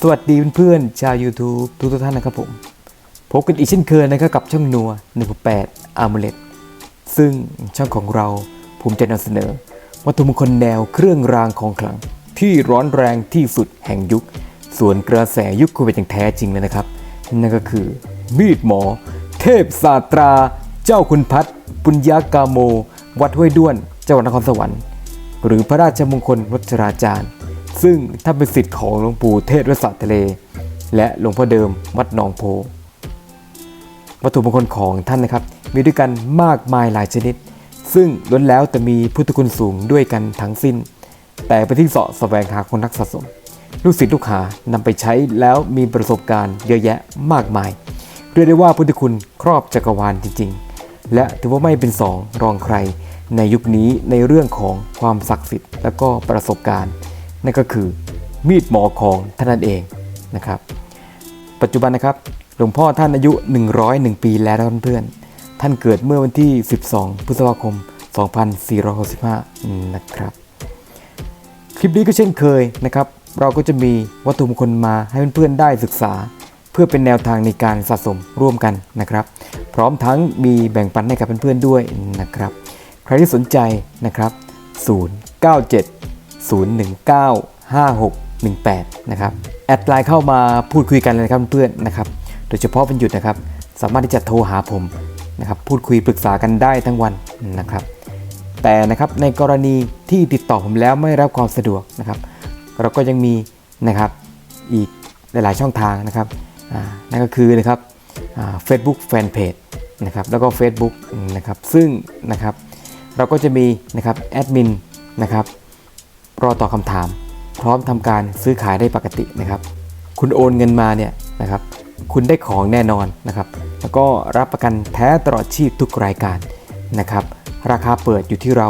สวัสดีเพื่อนๆชาว YouTube ทุกท่านนะครับผม พบกันอีกเช่นเคยนะครับกับช่องนัว168 a m u l e t ซึ่งช่องของเราภูมิใจนำเสนอ วัตถุมงคลแนวเครื่องรางของขลัง ที่ร้อนแรงที่สุดแห่งยุค ส่วนกระแสยุคโควิดอย่างแท้จริงเลยนะครับ นั่นก็คือ มีดหมอ เทพศาสตรา เจ้าคุณพัฒน์ปุญญากาโม วัดห้วยด้วนจังหวัดนครสวรรค์ หรือพระราชมงคลวัชราจารย์ ซึ่งท่านเป็นศิษย์ของหลวงปู่เทศวสระทะเล และหลวงพ่อเดิมวัดหนองโพ วัตถุมงคลของท่านนะครับ มีด้วยกันมากมายหลายชนิด ซึ่งล้วนแล้วแต่มีพุทธคุณสูงด้วยกันทั้งสิ้น แต่ไปที่เสาะแสวงหาคนนักสะสม ลูกศิษย์ลูกหานำไปใช้แล้วมีประสบการณ์เยอะแยะมากมาย เรียกได้ว่าพุทธคุณครอบจักรวาลจริง ๆ และถือว่าไม่เป็นสองรองใครในยุคนี้ในเรื่องของความศักดิ์สิทธิ์และก็ประสบการณ์ นั่นก็คือมีดหมอของท่านนั่นเองนะครับ ปัจจุบันนะครับหลวงพ่อท่านอายุ 101 ปีแล้วเพื่อนๆ ท่านเกิดเมื่อวันที่ 12 พฤษภาคม 2465 นะครับ คลิปนี้ก็เช่นเคยนะครับ เราก็จะมีวัตถุมงคลมาให้เพื่อนๆได้ศึกษา เพื่อเป็นแนวทางในการสะสมร่วมกันนะครับ พร้อมทั้งมีแบ่งปันให้กับเพื่อนๆด้วยนะครับ ใครที่สนใจนะครับ 097 019 5618 นะครับ แอดไลน์เข้ามาพูดคุยกันเลยนะครับเพื่อนนะครับ โดยเฉพาะวันหยุดนะครับ สามารถที่จะโทรหาผมนะครับ พูดคุยปรึกษากันได้ทั้งวันนะครับ แต่นะครับในกรณีที่ติดต่อผมแล้วไม่รับความสะดวกนะครับ เราก็ยังมีนะครับอีกหลาย ๆ ช่องทางนะครับนั่นก็คือนะครับเฟซบุ๊กแฟนเพจนะครับแล้วก็ Facebook นะครับซึ่งนะครับเราก็จะมีนะครับแอดมินนะครับ รอตอบคำถาม พร้อมทำการซื้อขายได้ปกตินะครับ คุณโอนเงินมาเนี่ยนะครับ คุณได้ของแน่นอนนะครับ แล้วก็รับประกันแท้ตลอดชีพทุกรายการนะครับ ราคาเปิดอยู่ที่เรา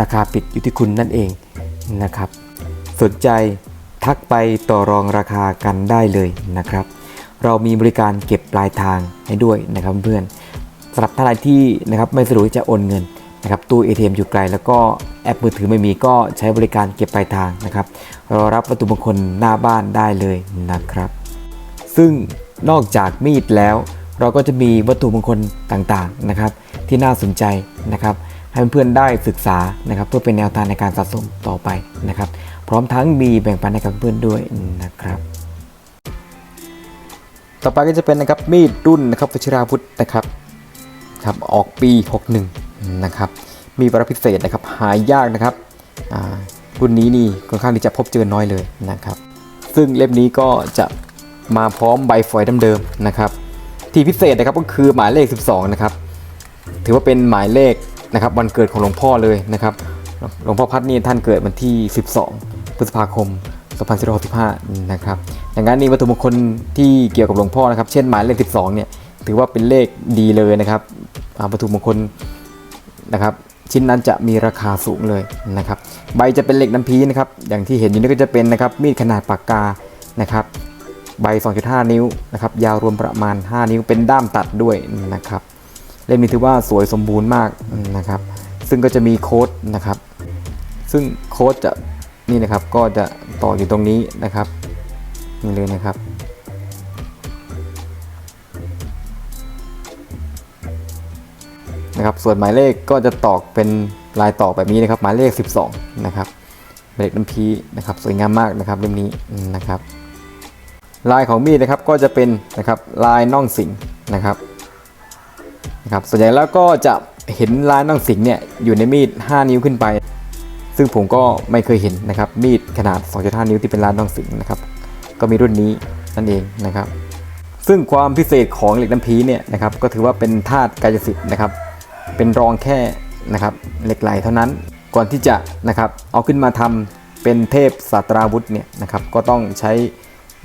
ราคาปิดอยู่ที่คุณนั่นเองนะครับ สนใจทักไปต่อรองราคากันได้เลยนะครับ เรามีบริการเก็บปลายทางให้ด้วยนะครับเพื่อนสำหรับท่านใดที่นะครับไม่สะดวกจะโอนเงิน นะครับตู้ ATM อยู่ไกล แล้วก็แอปมือถือไม่มีก็ใช้บริการเก็บปลายทางนะครับรารับวัตถุมงคลหน้าบ้านได้เลยนะครับ ซึ่งนอกจากมีดแล้ว เราก็จะมีวัตถุมงคลต่างๆนะครับ ที่น่าสนใจนะครับ ให้เพื่อนๆได้ศึกษานะครับ เพื่อเป็นแนวทางในการสะสมต่อไปนะครับ พร้อมทั้งมีแบ่งปันให้กับเพื่อนด้วยนะครับต่อไปก็จะเป็นนะครับมีดรุ่นนะครับวชิราวุธนะครับครับออกปี 61 นะครับ มีประพิเศษนะครับหายากนะครับรุ่นนี้นี่ค่อนข้างที่จะพบเจอน้อยเลยนะครับ ซึ่งเล่มนี้ก็จะมาพร้อมใบฝอยเดิมๆนะครับ ที่พิเศษนะครับก็คือหมายเลข 12 นะครับ ถือว่าเป็นหมายเลขนะครับวันเกิดของหลวงพ่อเลยนะครับหลวงพ่อพัดนี่ท่านเกิดวันที่ 12 พฤษภาคม2465 นะครับอย่างนั้นนี่วัตถุมงคลที่เกี่ยวกับหลวงพ่อนะครับ เช่นหมายเลข 12 เนี่ย ถือว่าเป็นเลขดีเลยนะครับวัตถุมงคล นะครับชิ้นนั้นจะมีราคาสูงเลยนะครับใบจะเป็นเหล็กน้ำพีนะครับอย่างที่เห็นอยู่นี่ก็จะเป็นนะครับมีดขนาดปากกานะครับใบ 2.5 นิ้วนะครับยาวรวมประมาณ 5 นิ้วเป็นด้ามตัดด้วยนะครับเล่มนี้ถือว่าสวยสมบูรณ์มากนะครับซึ่งก็จะมีโค้ดนะครับซึ่งโค้ดจะนี่นะครับก็จะต่ออยู่ตรงนี้นะครับนี่เลยนะครับ นะครับ ส่วนหมายเลขก็จะตอกเป็นลายต่อแบบนี้นะครับ หมายเลข 12 นะครับเหล็กน้ำพีนะครับสวยงามมากนะครับเล่มนี้นะครับ ลายของมีดนะครับก็จะเป็นนะครับลายน่องสิงนะครับนะครับส่วนใหญ่แล้วก็จะเห็นลายน่องสิงเนี่ยอยู่ในมีด 5 นิ้วขึ้นไป ซึ่งผมก็ไม่เคยเห็นนะครับมีดขนาด 2.5 นิ้วที่เป็นลายน่องสิงนะครับก็มีรุ่นนี้นั่นเองนะครับ ซึ่งความพิเศษของเหล็กน้ำพีเนี่ยนะครับก็ถือว่าเป็นธาตุกายสิทธิ์นะครับ เป็นรองแค่นะครับเหล็กไหลเท่านั้น ก่อนที่จะนะครับเอาขึ้นมาทำเป็นเทพสาตราวุธเนี่ยนะครับก็ต้องใช้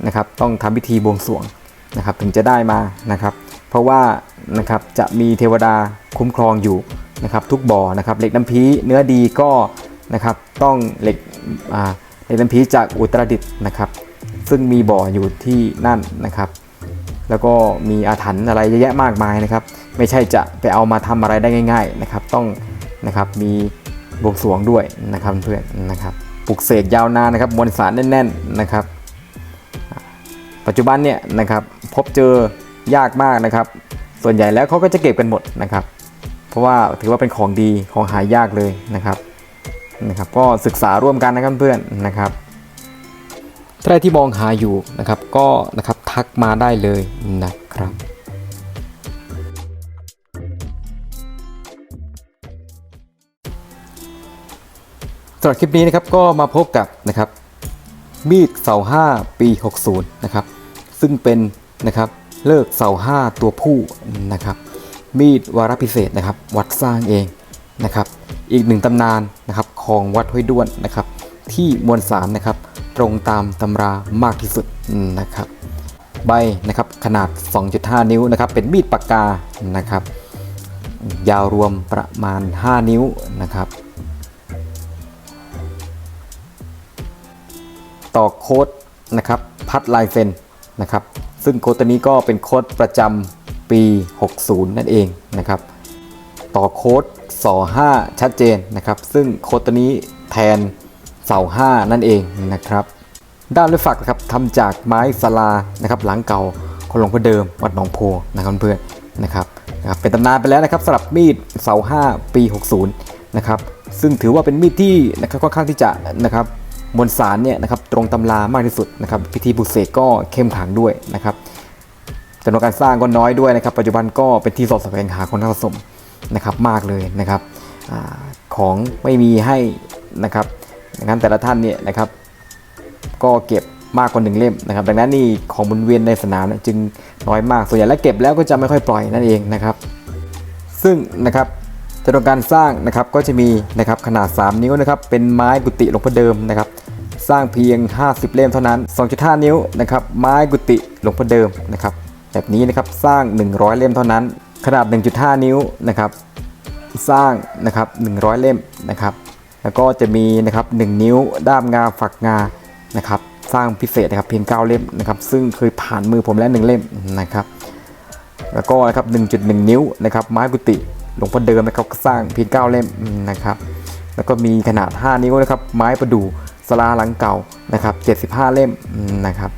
นะครับต้องทำพิธีบวงสรวงนะครับถึงจะได้มานะครับเพราะว่านะครับจะมีเทวดาคุ้มครองอยู่นะครับทุกบ่อนะครับเหล็กน้ำพีเนื้อดีก็นะครับต้องเหล็กอ่าเหล็กน้ำพีจากอุตรดิตถ์นะครับ ซึ่งมีบ่ออยู่ที่นั่นนะครับ แล้วก็มีอาถรรพ์อะไรเยอะแยะมากมายนะครับ ไม่ใช่จะไปเอามาทำอะไรได้ง่าย ๆนะครับ ต้องนะครับมีบวงสวงด้วยนะครับเพื่อนนะครับปลุกเสกยาวนานนะครับมวลสารแน่น ๆนะครับ ปัจจุบันเนี่ยนะครับพบเจอยากมากนะครับ ส่วนใหญ่แล้วเขาก็จะเก็บกันหมดนะครับ เพราะว่าถือว่าเป็นของดีของหายากเลยนะครับนะครับ ก็ศึกษาร่วมกันนะครับเพื่อนนะครับใครที่มองหาอยู่นะครับ ก็นะครับทักมาได้เลยนะครับ สำหรับคลิปนี้นะครับก็มาพบกับนะครับมีดเสาห้าปี 60 นะครับ ซึ่งเป็นนะครับเลิกเสาห้าตัวผู้นะครับ มีดวาระพิเศษนะครับ วัดสร้างเองนะครับ อีกหนึ่งตำนานนะครับของวัดห้วยด้วนนะครับ ที่มวลสารนะครับ ตรงตามตำรามากที่สุดนะครับ ใบนะครับขนาด 2.5 นิ้วนะครับ เป็นมีดปากกานะครับ ยาวรวมประมาณ 5 นิ้วนะครับ ต่อโค้ดนะครับพัดลายเซ็นนะครับซึ่งโค้ดตัวนี้ก็เป็นโค้ดประจำปี 60 นั่นเองนะครับต่อโค้ดสอ5ชัดเจนนะครับ ซึ่งโค้ดตัวนี้แทนเสา5นั่นเองนะครับด้านด้วยฝักนะครับทำจากไม้สลานะครับหลังเก่าของหลวงพ่อเดิมวัดหนองโพนะครับเพื่อนนะครับนะครับเป็นตำนานไปแล้วนะครับสำหรับมีดเสา5ปี 60นะครับซึ่งถือว่าเป็นมีดที่นะครับค่อนข้างที่จะนะครับ มวลสารเนี่ยนะครับตรงตำรามากที่สุดนะครับพิธีบุเสกก็เข้มขลังด้วยนะครับจำนวนการสร้างก็น้อยด้วยนะครับ ปัจจุบันก็เป็นที่สอบแสวงหาคนนักสะสมนะครับมากเลยนะครับอของไม่มีให้นะครับดังนั้นแต่ละท่านเนี่ยนะครับ ก็เก็บมากกว่าหนึ่งเล่มนะครับ ดังนั้นนี่ของหมุนเวียนในสนามจึงน้อยมากส่วนใหญ่แล้วเก็บแล้วก็จะไม่ค่อยปล่อยนั่นเองนะครับ ซึ่งนะครับจำนวนการสร้างนะครับก็จะมีนะครับขนาด 3 นิ้วนะครับเป็นไม้กุฏิหลวงพ่อเดิมนะครับ สร้างเพียง 50 เล่มเท่านั้น 2.5 นิ้วนะครับไม้กุฏิหลวงพ่อเดิมนะครับแบบนี้นะครับสร้าง 100 เล่มเท่านั้น ขนาด 1.5 นิ้วนะครับสร้างนะครับ100 เล่มนะครับแล้วก็จะมีนะครับ1นิ้วด้ามงาฝักงานะครับสร้างพิเศษนะครับเพียง 9 เล่มนะครับซึ่งเคยผ่านมือผมแล้ว1เล่มนะครับแล้วก็นะครับ 1.1 นิ้วนะครับไม้กุฏิหลวงพ่อเดิมนะครับสร้างเพียง 9 เล่มนะครับแล้วก็มีขนาด 5 นิ้วนะครับไม้ประดู่ สลาหลังเก่านะครับ75 เล่มนะครับ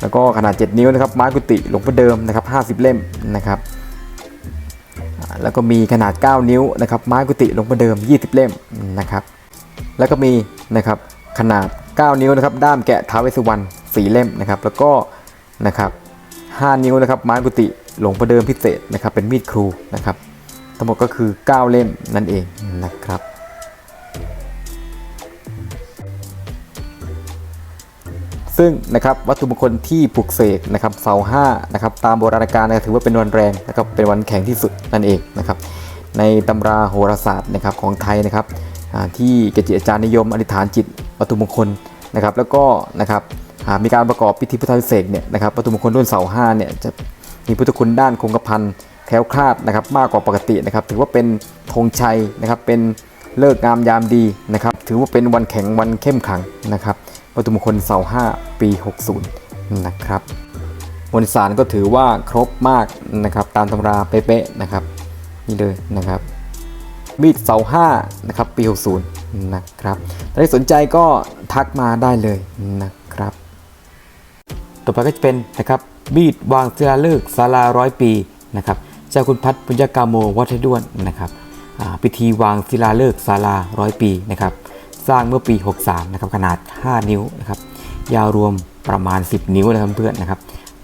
แล้วก็ขนาด 7 นิ้วนะครับไม้กุฏิหลวงพ่อเดิมนะครับ50 เล่มนะครับแล้วก็มีขนาด 9 นิ้วนะครับไม้กุฏิหลวงพ่อเดิม 20 เล่มนะครับแล้วก็มีนะครับขนาด 9 นิ้วนะครับด้ามแกะท้าวเวสสุวรรณ4เล่มนะครับแล้วก็นะครับ5นิ้วนะครับไม้กุฏิหลวงพ่อเดิมพิเศษนะครับเป็นมีดครูนะครับทั้งหมดก็คือ 9 เล่มนั่นเองนะครับ ซึ่งนะครับวัตถุมงคลที่ปลุกเสกนะครับเสาห้านะครับตามโบราณกาลนะถือว่าเป็นวันแรงนะครับเป็นวันแข็งที่สุดนั่นเองนะครับในตำราโหราศาสตร์นะครับของไทยนะครับที่เกจิอาจารย์นิยมอธิษฐานจิตวัตถุมงคลนะครับแล้วก็นะครับมีการประกอบพิธีพุทธวิเศษเนี่ยนะครับวัตถุมงคลรุ่นเสาห้าเนี่ยจะมีพุทธคุณด้านคงกระพันแคล้วคลาดนะครับมากกว่าปกตินะครับถือว่าเป็นธงชัยนะครับเป็นเลิกงามยามดีนะครับถือว่าเป็นวันแข็งวันเข้มขังนะครับ วัตถุมงคลเสา5ปี 60 นะครับมวลสารก็ถือว่าครบมากนะครับตามตำราเป๊ะๆนะครับนี่เลยนะครับมีดเสา5นะครับปี 60 นะครับถ้าใครสนใจก็ทักมาได้เลยนะครับ ต่อไปก็จะเป็นนะครับมีดวางศิลาฤกษ์ศาลาร้อยปีนะครับเจ้าคุณพัฒน์ปุญญกามโมวัดไทยด้วนนะครับพิธีวางศิลาฤกษ์ศาลาร้อยปีนะครับ สร้างเมื่อปี 63 นะครับ ขนาด 5 นิ้วนะครับ ยาวรวมประมาณ 10 นิ้วนะครับเพื่อนนะครับ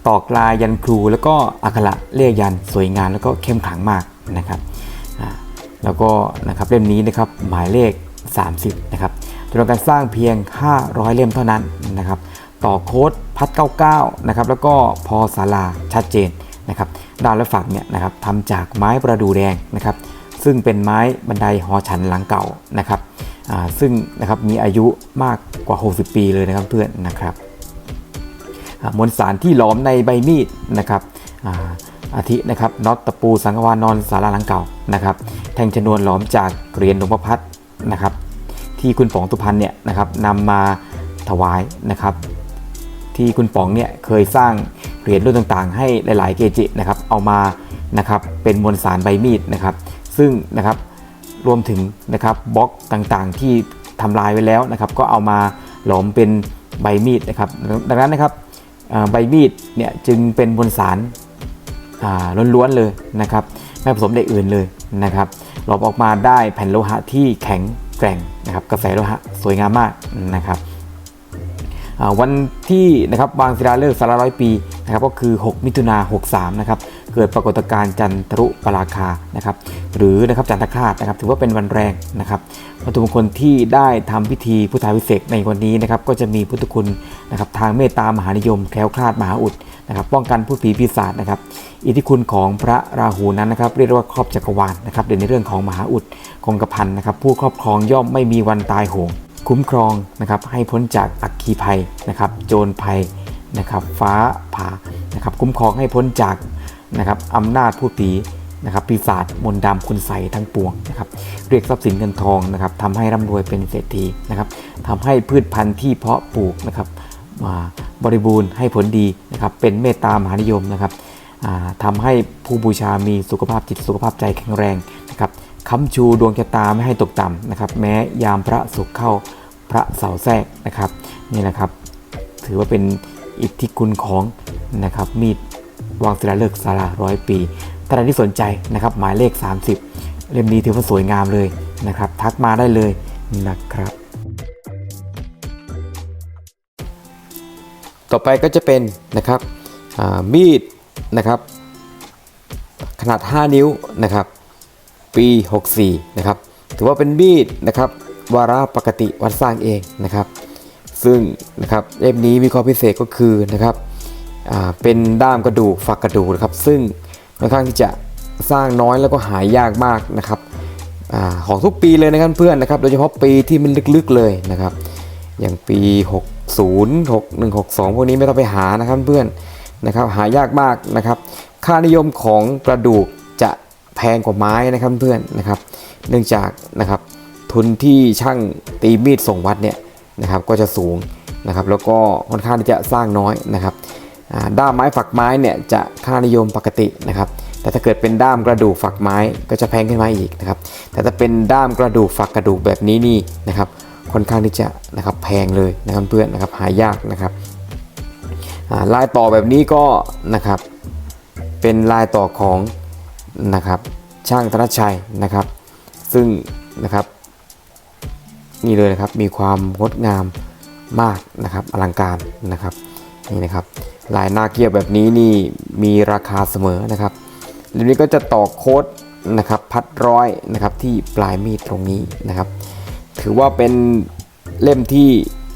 ตอกลายยันครูแล้วก็อักขระเลขยันสวยงามแล้วก็เข้มขลังมากนะครับ แล้วก็นะครับเล่มนี้นะครับหมายเลข 30 นะครับจำนวนการสร้างเพียง 500 เล่มเท่านั้นนะครับ ต่อโค้ดพัด99 นะครับ แล้วก็พอศาลาชัดเจนนะครับ ด้านและฝักเนี่ยนะครับทำจากไม้ประดู่แดงนะครับ ซึ่งเป็นไม้บันไดหอฉันหลังเก่านะครับ ซึ่งนะครับมีอายุมากกว่า 60 ปีเลยนะครับเพื่อนนะครับมวลสารที่หลอมในใบมีดนะครับอาอาทินะครับน็อตตะปูสังกวานอนสาราหลังเก่านะครับแทงชนวนหลอมจากเหรียญหลวงพ่อพัดนะครับ ที่คุณป๋องตุพันเนี่ยนะครับนำมาถวายนะครับ ที่คุณป๋องเนี่ยเคยสร้างเหรียญรุ่นต่างๆ ให้หลาย ๆ เกจินะครับเอามานะครับเป็นมวลสารใบมีดนะครับ ซึ่งนะครับ รวมถึงนะครับบล็อกต่างๆ ที่ทำลายไว้แล้วนะครับ ก็เอามาหลอมเป็นใบมีดนะครับ ดังนั้นนะครับใบมีดเนี่ยจึงเป็นบนสารล้วนๆเลยนะครับ ไม่ผสมใดอื่นเลยนะครับหลอมออกมาได้แผ่นโลหะที่แข็งแกร่งนะครับกระแสโลหะสวยงามมากนะครับวันที่นะครับวางศิลาฤกษ์สารร้อยปีนะครับก็คือ 6 มิถุนา63 นะครับ เกิดปรากฏการณ์จันทรุปราคานะครับหรือนะครับจันทคราชนะครับถือว่าเป็นวันแรงนะครับวัตถุมงคลที่ได้ทำพิธีพุทธาวิเศษกในวันนี้นะครับก็จะมีพุทธคุณนะครับทางเมตตามหานิยมแคล้วคลาดมหาอุดนะครับป้องกันผู้ผีปีศาจนะครับอิทธิคุณของพระราหูนั้นนะครับเรียกว่าครอบจักรวาลนะครับเด่นในเรื่องของมหาอุดคงกระพันนะครับผู้ครอบครองย่อมไม่มีวันตายโหงคุ้มครองนะครับให้พ้นจากอัคคีภัยนะครับโจรภัยนะครับฟ้าผ่านะครับคุ้มครองให้พ้นจาก นะครับอำนาจผู้ผีนะครับปีศาจมนต์ดำคุณใสทั้งปวงนะครับเรียกทรัพย์สินเงินทองนะครับทำให้ร่ำรวยเป็นเศรษฐีนะครับทำให้พืชพันธุ์ที่เพาะปลูกนะครับมาบริบูรณ์ให้ผลดีนะครับเป็นเมตตามหานิยมนะครับอ่าทำให้ผู้บูชามีสุขภาพจิตสุขภาพใจแข็งแรงนะครับค้ำชูดวงชะตาไม่ให้ตกต่ำนะครับ แม้ยามพระศุกร์เข้าพระเสาร์แทรกนะครับนี่นะครับ ถือว่าเป็นอิทธิคุณของนะครับมีด วางศิลาฤกษ์สาราร้อยปีท่านใดที่สนใจนะครับหมายเลข 30 เล่มนี้ถือว่าสวยงามเลยนะครับ ทักมาได้เลยนะครับ ต่อไปก็จะเป็นนะครับอามีดนะครับ ขนาด 5 นิ้วนะครับ ปี 64 นะครับ ถือว่าเป็นมีดนะครับวาระปกติวัดสร้างเองนะครับ ซึ่งนะครับเล่มนี้มีข้อพิเศษก็คือนะครับ เป็นด้ามกระดูกฝักกระดูกนะครับ ซึ่งค่อนข้างที่จะสร้างน้อยแล้วก็หายากมากนะครับอของทุกปีเลยนะครับเพื่อนนะครับ โดยเฉพาะปีที่มันลึกๆเลยนะครับ อย่างปี 60 61 62 พวกนี้ไม่ต้องไปหานะครับเพื่อนนะครับหายากมากนะครับ ค่านิยมของกระดูกจะแพงกว่าไม้นะครับเพื่อนนะครับ เนื่องจากนะครับทุนที่ช่างตีมีดส่งวัดเนี่ยนะครับก็จะสูงนะครับ แล้วก็ค่อนข้างที่จะสร้างน้อยนะครับ ด้ามไม้ฝักไม้เนี่ยจะค่านิยมปกตินะครับแต่ถ้าเกิดเป็นด้ามกระดูกฝักไม้ก็จะแพงขึ้นมาอีกนะครับแต่ถ้าเป็นด้ามกระดูกฝักกระดูกแบบนี้นี่นะครับค่อนข้างที่จะนะครับแพงเลยนะครับเพื่อนนะครับหายากนะครับลายต่อแบบนี้ก็นะครับเป็นลายต่อของนะครับช่างธนชัยนะครับ ซึ่งนะครับนี่เลยนะครับมีความงดงามมากนะครับอลังการนะครับนี่นะครับ ลายหน้าเกียบแบบนี้นี่มีราคาเสมอนะครับเล่มนี้ก็จะต่อโค้ดนะครับพัดร้อยนะครับที่ปลายมีดตรงนี้นะครับ ถือว่าเป็นเล่มที่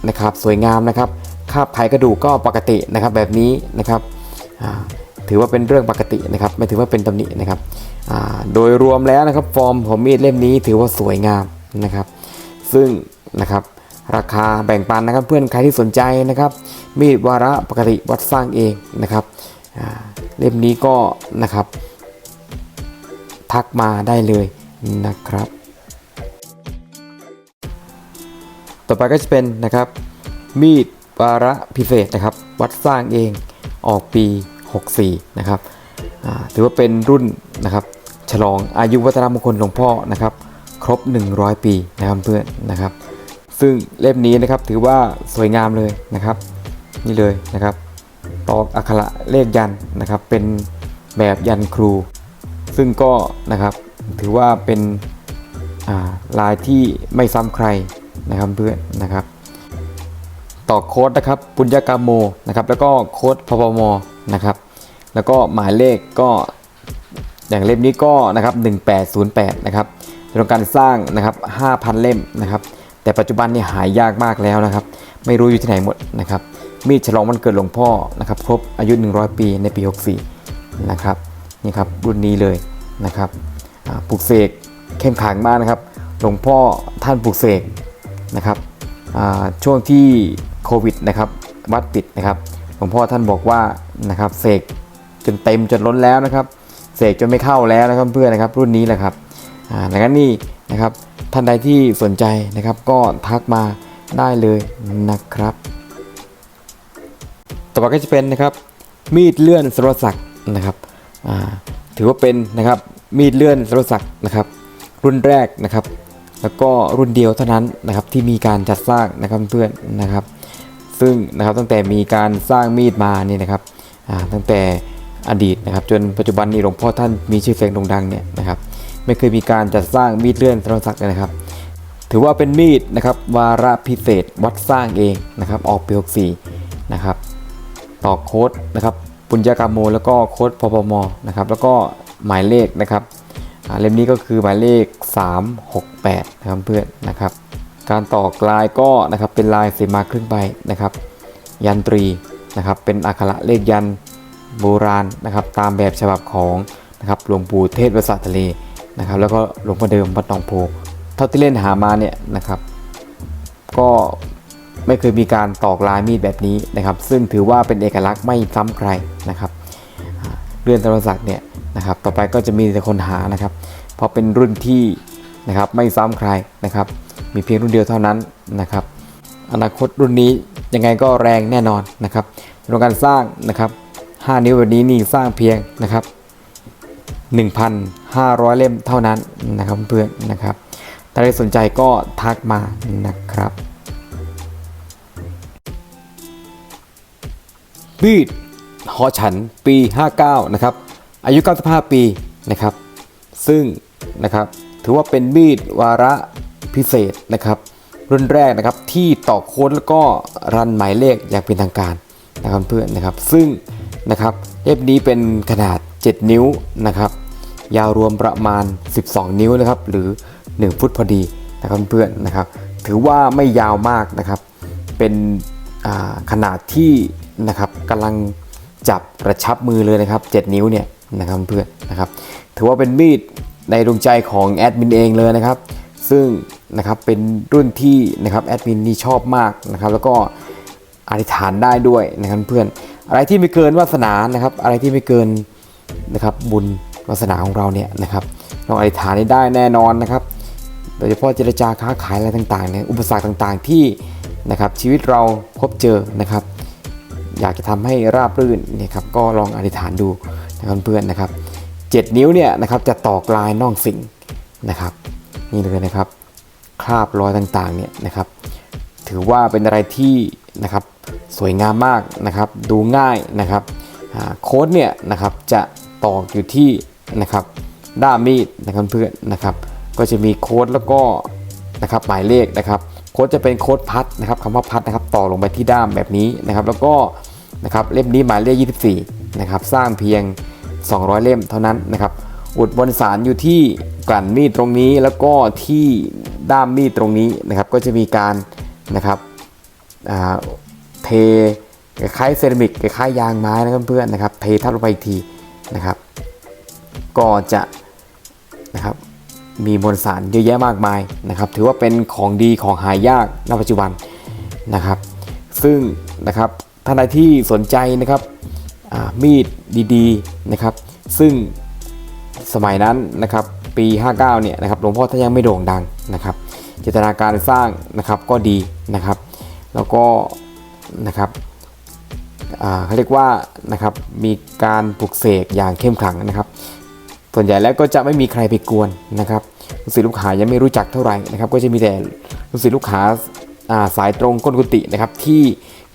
นะครับสวยงามนะครับคาบไขกระดูกก็ปกตินะครับแบบนี้นะครับถือว่าเป็นเรื่องปกตินะครับไม่ถือว่าเป็นตำหนินะครับโดยรวมแล้วนะครับฟอร์มของมีดเล่มนี้ถือว่าสวยงามนะครับ ซึ่งนะครับ ราคาแบ่งปันนะครับเพื่อนใครที่สนใจนะครับ มีดวาระปกติวัดสร้างเองนะครับเล่มนี้ก็นะครับ ทักมาได้เลยนะครับ ต่อไปก็จะเป็นนะครับ มีดวาระพิเศษนะครับ วัดสร้างเองออกปี 64 นะครับถือว่าเป็นรุ่นนะครับ ฉลองอายุวัฒนมงคลหลวงพ่อนะครับ ครบ 100 ปีนะครับเพื่อนนะครับ ซึ่งเล่มนี้นะครับถือว่าสวยงามเลยนะครับ นี่เลยนะครับตอกอักขระเลขยันนะครับ เป็นแบบยันครู ซึ่งก็นะครับถือว่าเป็นาลายที่ไม่ซ้ำใครนะครับเพื่อนนะครับ ต่อโค้ดนะครับปุญญากามโมนะครับ แล้วก็โค้ดพปมนะครับ แล้วก็หมายเลขก็อย่างเล่มนี้ก็นะครับ 1808 นะครับจำนวนการสร้างนะครับ 5,000 เล่มนะครับ แต่ปัจจุบันนี่หายยากมากแล้วนะครับ ไม่รู้อยู่ที่ไหนหมดนะครับ มีดฉลองวันเกิดหลวงพ่อนะครับ ครบอายุ 100 ปีในปี 64 นะครับ นี่ครับรุ่นนี้เลยนะครับปลูกเสกเข้มขังมากนะครับ หลวงพ่อท่านปลูกเสกนะครับช่วงที่โควิดนะครับวัดปิดนะครับหลวงพ่อท่านบอกว่านะครับเสกจนเต็มจนล้นแล้วนะครับเสกจนไม่เข้าแล้วนะครับเพื่อนนะครับรุ่นนี้แหละครับดังนั้นนี่นะครับ ท่านใดที่สนใจนะครับ ก็ทักมาได้เลยนะครับ ต่อไปก็จะเป็นนะครับ มีดเลื่อนสรศักดิ์นะครับถือว่าเป็นนะครับมีดเลื่อนสรศักดิ์นะครับ รุ่นแรกนะครับ แล้วก็รุ่นเดียวเท่านั้นนะครับที่มีการจัดสร้างนะครับเพื่อนนะครับ ซึ่งนะครับตั้งแต่มีการสร้างมีดมานี่นะครับตั้งแต่อดีตนะครับ จนปัจจุบันนี้หลวงพ่อท่านมีชื่อเสียงโด่งดังเนี่ยนะครับ ไม่เคยมีการจัดสร้างมีดเลื่อนธนศักดิ์เลยนะครับ ถือว่าเป็นมีดนะครับวาระพิเศษวัดสร้างเองนะครับออกปี64นะครับต่อโค้ดนะครับปุญญากรรมโม แล้วก็โค้ดพปมนะครับแล้วก็หมายเลขนะครับเล่มนี้ก็คือหมายเลข 368นะครับเพื่อนนะครับการต่อกลายก็นะครับเป็นลายสีมาครึ่งใบนะครับยันตรีนะครับเป็นอักขระเลขยันโบราณนะครับตามแบบฉบับของนะครับหลวงปู่เทศวสาทะเล นะครับแล้วก็หลวงพ่อเดิมวัดหนองโพเท่าที่เล่นหามาเนี่ยนะครับ ก็ไม่เคยมีการตอกลายมีดแบบนี้นะครับ ซึ่งถือว่าเป็นเอกลักษณ์ไม่ซ้ำใครนะครับเรือนธรรศักดิ์เนี่ยนะครับ ต่อไปก็จะมีแต่คนหานะครับ เพราะเป็นรุ่นที่นะครับไม่ซ้ำใครนะครับ มีเพียงรุ่นเดียวเท่านั้นนะครับ อนาคตรุ่นนี้ยังไงก็แรงแน่นอนนะครับในการสร้างนะครับ 5 นิ้วแบบนี้นี่สร้างเพียงนะครับ 1,500 เล่มเท่านั้นนะครับเพื่อนนะครับถ้าใครสนใจก็ทักมานะครับบีดหอฉันปี 59 นะครับ อายุ 95 ปีนะครับ ซึ่งนะครับถือว่าเป็นมีดวาระพิเศษนะครับ รุ่นแรกนะครับที่ต่อโค้ดแล้วก็รันหมายเลขอย่างเป็นทางการนะครับเพื่อนนะครับ ซึ่งนะครับเล่มนี้เป็นขนาด 7 นิ้วนะครับ ยาวรวมประมาณ 12 นิ้วนะครับ หรือ 1 ฟุตพอดีนะครับเพื่อนนะครับ ถือว่าไม่ยาวมากนะครับ เป็นขนาดที่นะครับกำลังจับกระชับมือเลยนะครับ 7 นิ้วเนี่ยนะครับเพื่อนนะครับ ถือว่าเป็นมีดในดวงใจของแอดมินเองเลยนะครับ ซึ่งนะครับเป็นรุ่นที่นะครับแอดมินนี่ชอบมากนะครับแล้วก็อธิษฐานได้ด้วยนะครับเพื่อนอะไรที่ไม่เกินวาสนานะครับ อะไรที่ไม่เกินนะครับบุญ วาสนาของเราเนี่ยนะครับเราอธิษฐานได้แน่นอนนะครับ โดยเฉพาะเจรจาค้าขายอะไรต่างๆเนี่ยอุปสรรคต่างๆที่นะครับชีวิตเราพบเจอนะครับ อยากจะทำให้ราบรื่นเนี่ยครับก็ลองอธิษฐานดูนะครับเพื่อนนะครับ 7 นิ้วเนี่ยนะครับจะตอกลายน่องสิงนะครับนี่เลยนะครับคราบรอยต่างๆเนี่ยนะครับ ถือว่าเป็นอะไรที่นะครับสวยงามมากนะครับ ดูง่ายนะครับโค้ดเนี่ยนะครับจะตอกอยู่ที่ นะครับด้ามมีดนะครับเพื่อนนะครับ ก็จะมีโค้ดแล้วก็นะครับหมายเลขนะครับโค้ดจะเป็นโค้ดพัดนะครับคำว่าพัดนะครับต่อลงไปที่ด้ามแบบนี้นะครับ แล้วก็นะครับเล่มนี้หมายเลข 24นะครับสร้างเพียง 200 เล่มเท่านั้นนะครับอุดบนสารอยู่ที่กลั่นมีดตรงนี้แล้วก็ที่ด้ามมีดตรงนี้นะครับ ก็จะมีการนะครับเทคล้ายเซรามิกคล้ายยางไม้นะเพื่อนๆนะครับ เททับลงไปอีกทีนะครับ ก็จะนะครับมีมวลสารเยอะแยะมากมายนะครับ ถือว่าเป็นของดีของหายากณปัจจุบันนะครับ ซึ่งนะครับท่านใดที่สนใจนะครับอามีดดีๆนะครับ ซึ่งสมัยนั้นนะครับปี 59 เนี่ยนะครับหลวงพ่อท่านยังไม่โด่งดังนะครับ เจตนาการสร้างนะครับก็ดีนะครับ แล้วก็นะครับอาเขาเรียกว่านะครับมีการปลุกเสกอย่างเข้มขลังนะครับ ส่วนใหญ่แล้วก็จะไม่มีใครไปกวนนะครับลูกศิษย์ลูกหายังไม่รู้จักเท่าไหร่นะครับ ก็จะมีแต่ลูกศิษย์ลูกหาาสายตรงก้นกุฏินะครับที่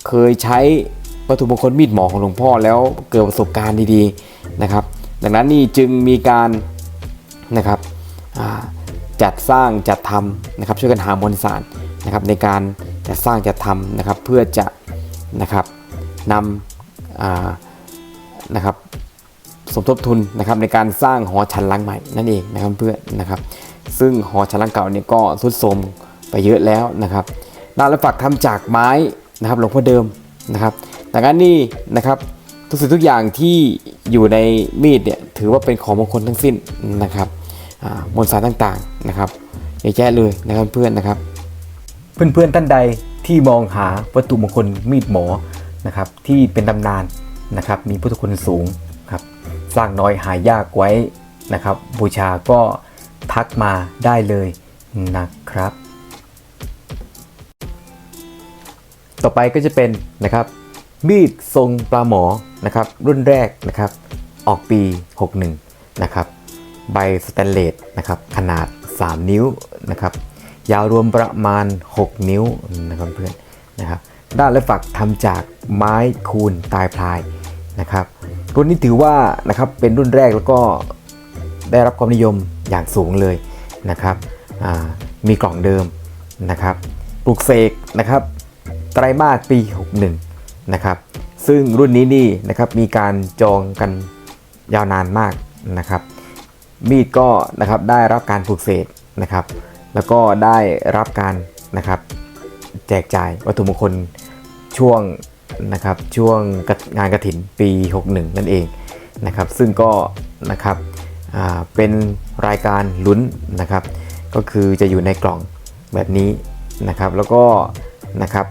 เคยใช้วัตถุมงคลมีดหมอของหลวงพ่อแล้วเกิดประสบการณ์ดีๆนะครับ ดังนั้นนี่จึงมีการนะครับจัดสร้างจัดทำนะครับช่วยกันหามวลสารนะครับในการจัดสร้างจัดทำนะครับเพื่อจะนะครับนำนะครับ สมทบทุนนะครับในการสร้างหอฉันหลังใหม่นั่นเองนะครับเพื่อนนะครับ ซึ่งหอฉันหลังเก่าเนี่ยก็ทรุดโทรมไปเยอะแล้วนะครับด้านและฝักทำจากไม้นะครับหลวงพ่อเดิมนะครับดังนั้นนี่นะครับทุกสิ่งทุกอย่างที่อยู่ในมีดเนี่ยถือว่าเป็นของมงคลทั้งสิ้นนะครับอ่ามวลสารต่างๆนะครับเยอะแยะเลยนะครับเพื่อนนะครับ เพื่อนๆท่านใดที่มองหาวัตถุมงคลมีดหมอนะครับที่เป็นตำนานนะครับมีพุทธคุณสูง สร้างน้อยหายากไว้นะครับ บูชาก็ทักมาได้เลยนะครับ ต่อไปก็จะเป็นนะครับมีดทรงปลาหมอนะครับรุ่นแรกนะครับออกปี 61 นะครับใบสแตนเลสนะครับขนาด 3 นิ้วนะครับยาวรวมประมาณ 6 นิ้วนะครับเพื่อนนะครับด้านและฝักทำจากไม้คูนตายพลายนะครับ รุ่นนี้ถือว่านะครับเป็นรุ่นแรกแล้วก็ได้รับความนิยมอย่างสูงเลยนะครับมีกล่องเดิมนะครับปลูกเสกนะครับไตรมาสปี 61 นะครับซึ่งรุ่นนี้นี่นะครับมีการจองกันยาวนานมากนะครับ มีดก็นะครับได้รับการปลูกเสกนะครับ แล้วก็ได้รับการนะครับแจกจ่ายวัตถุมงคลช่วง นะครับช่วงงานกระถินปี 61 นั่นเองนะครับซึ่งก็นะครับเป็นรายการลุ้นนะครับ ก็คือจะอยู่ในกล่องแบบนี้นะครับ แล้วก็นะครับ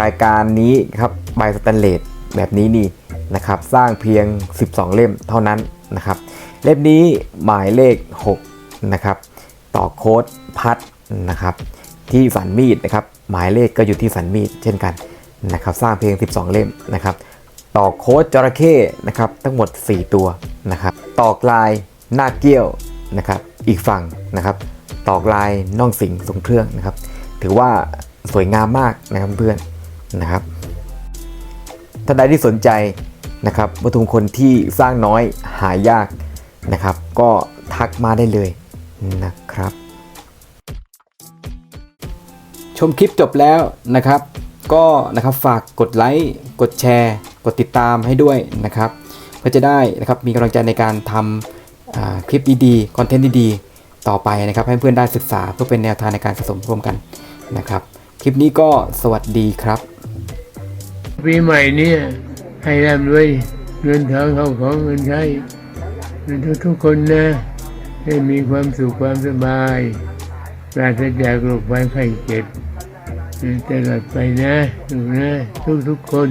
รายการนี้ครับใบสแตนเลสแบบนี้นี่นะครับสร้างเพียง 12 เล่มเท่านั้นนะครับเล่มนี้หมายเลข 6 นะครับต่อโค้ดพัดนะครับที่สันมีดนะครับหมายเลขก็อยู่ที่สันมีดเช่นกัน นะครับสร้างเพียง12 เล่มนะครับต่อโค้ดจระเข้นะครับทั้งหมด 4 ตัวนะครับต่อกลายหน้าเกี้ยวนะครับอีกฝั่งนะครับตอกลายน่องสิงทรงเครื่องนะครับ ถือว่าสวยงามมากนะครับเพื่อนนะครับท่านใดที่สนใจนะครับวัตถุมงคลที่สร้างน้อยหายากนะครับ ก็ทักมาได้เลยนะครับ ชมคลิปจบแล้วนะครับ ก็นะครับฝากกดไลค์กดแชร์ กดติดตามให้ด้วยนะครับเพื่อจะได้นะครับมีกำลังใจในการทำคลิปดีๆคอนเทนต์ดีๆ ต่อไปนะครับ ให้เพื่อนได้ศึกษาเพื่อเป็นแนวทางในการสะสมร่วมกันนะครับ คลิปนี้ก็สวัสดีครับปีใหม่เนี่ยให้ร่ำรวยเงินทองเข้าของเงินใช้ทุกทุกๆคนนะให้มีความสุขความสบายปราศจากโรคภัยไข้เจ็บ ตลอดไปนะถูกนะทุกทุกๆคน